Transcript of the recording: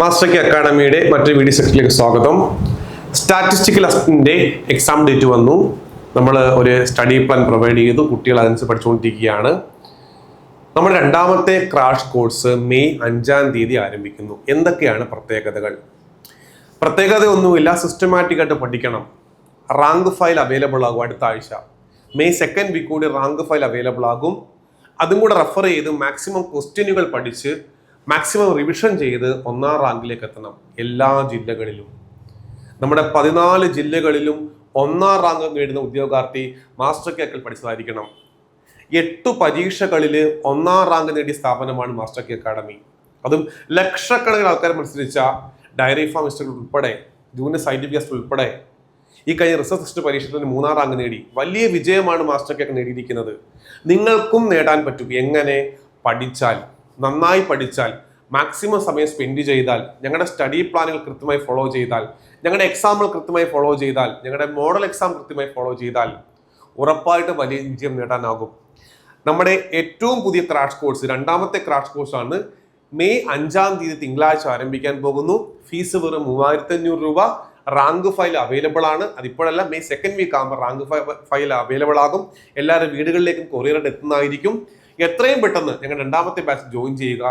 മാസ്റ്റർക്ക് അക്കാഡമിയുടെ മറ്റൊരു വീഡിയോ സെക്ഷനിലേക്ക് സ്വാഗതം. സ്റ്റാറ്റിസ്റ്റിക്കൽ അസിസ്റ്റന്റിന്റെ എക്സാം ഡേറ്റ് വന്നു. നമ്മൾ ഒരു സ്റ്റഡി പ്ലാൻ പ്രൊവൈഡ് ചെയ്തു. കുട്ടികൾ അതനുസരിച്ച് പഠിച്ചുകൊണ്ടിരിക്കുകയാണ്. നമ്മൾ രണ്ടാമത്തെ ക്രാഷ് കോഴ്സ് മെയ് അഞ്ചാം തീയതി ആരംഭിക്കുന്നു. എന്തൊക്കെയാണ് പ്രത്യേകതകൾ? പ്രത്യേകത ഒന്നുമില്ല സിസ്റ്റമാറ്റിക് ആയിട്ട് പഠിക്കണം. റാങ്ക് ഫയൽ അവൈലബിൾ ആകും അടുത്ത ആഴ്ച. മെയ് സെക്കൻഡ് വീക്ക് കൂടി റാങ്ക് ഫയൽ അവൈലബിൾ ആകും. അതും കൂടെ റെഫർ ചെയ്ത് മാക്സിമം ക്വസ്റ്റ്യനുകൾ പഠിച്ച് മാക്സിമം റിവിഷൻ ചെയ്ത് ഒന്നാം റാങ്കിലേക്ക് എത്തണം എല്ലാ ജില്ലകളിലും. നമ്മുടെ പതിനാല് ജില്ലകളിലും ഒന്നാം റാങ്ക് നേടുന്ന ഉദ്യോഗാർത്ഥി മാസ്റ്റർ കേക്കൽ പഠിച്ചതായിരിക്കണം. എട്ട് പരീക്ഷകളിൽ ഒന്നാം റാങ്ക് നേടിയ സ്ഥാപനമാണ് മാസ്റ്റർ കെ അക്കാഡമി അതും ലക്ഷക്കണക്കിന് ആൾക്കാർ മത്സരിച്ച ഡയറി ഫാം ഇൻസ്റ്റിറ്റ്യൂട്ട് ഉൾപ്പെടെ ജൂനിയർ ടെസ്റ്റ് ഉൾപ്പെടെ ഈ കഴിഞ്ഞ റിസർച്ച് ടെസ്റ്റ് പരീക്ഷയിൽ മൂന്നാം റാങ്ക് നേടി. വലിയ വിജയമാണ് മാസ്റ്റർ കേക്ക് നേടിയിരിക്കുന്നത്. നിങ്ങൾക്കും നേടാൻ പറ്റും. എങ്ങനെ? പഠിച്ചാൽ. നന്നായി പഠിച്ചാൽ മാക്സിമം സമയം സ്പെൻഡ് ചെയ്താൽ ഞങ്ങളുടെ സ്റ്റഡി പ്ലാനുകൾ കൃത്യമായി ഫോളോ ചെയ്താൽ ഞങ്ങളുടെ എക്സാമുകൾ കൃത്യമായി ഫോളോ ചെയ്താൽ ഞങ്ങളുടെ മോഡൽ എക്സാം കൃത്യമായി ഫോളോ ചെയ്താൽ ഉറപ്പായിട്ട് വലിയ വിജയം നേടാനാകും. നമ്മുടെ ഏറ്റവും പുതിയ ക്രാഷ് കോഴ്സ് രണ്ടാമത്തെ ക്രാഷ് കോഴ്സാണ് മെയ് അഞ്ചാം തീയതി തിങ്കളാഴ്ച ആരംഭിക്കാൻ പോകുന്നു. ഫീസ് വെറും മൂവായിരത്തി അഞ്ഞൂറ് രൂപ. റാങ്ക് ഫയൽ അവൈലബിൾ ആണ്. അതിപ്പോഴല്ല മെയ് സെക്കൻഡ് വീക്ക് ആകുമ്പോൾ റാങ്ക് ഫയൽ അവൈലബിൾ ആകും. എല്ലാവരുടെ വീടുകളിലേക്കും കൊറിയറായിട്ട് എത്തുന്നതായിരിക്കും. എത്രയും പെട്ടെന്ന് ഞങ്ങൾ രണ്ടാമത്തെ ബാച്ച് ജോയിൻ ചെയ്യുക.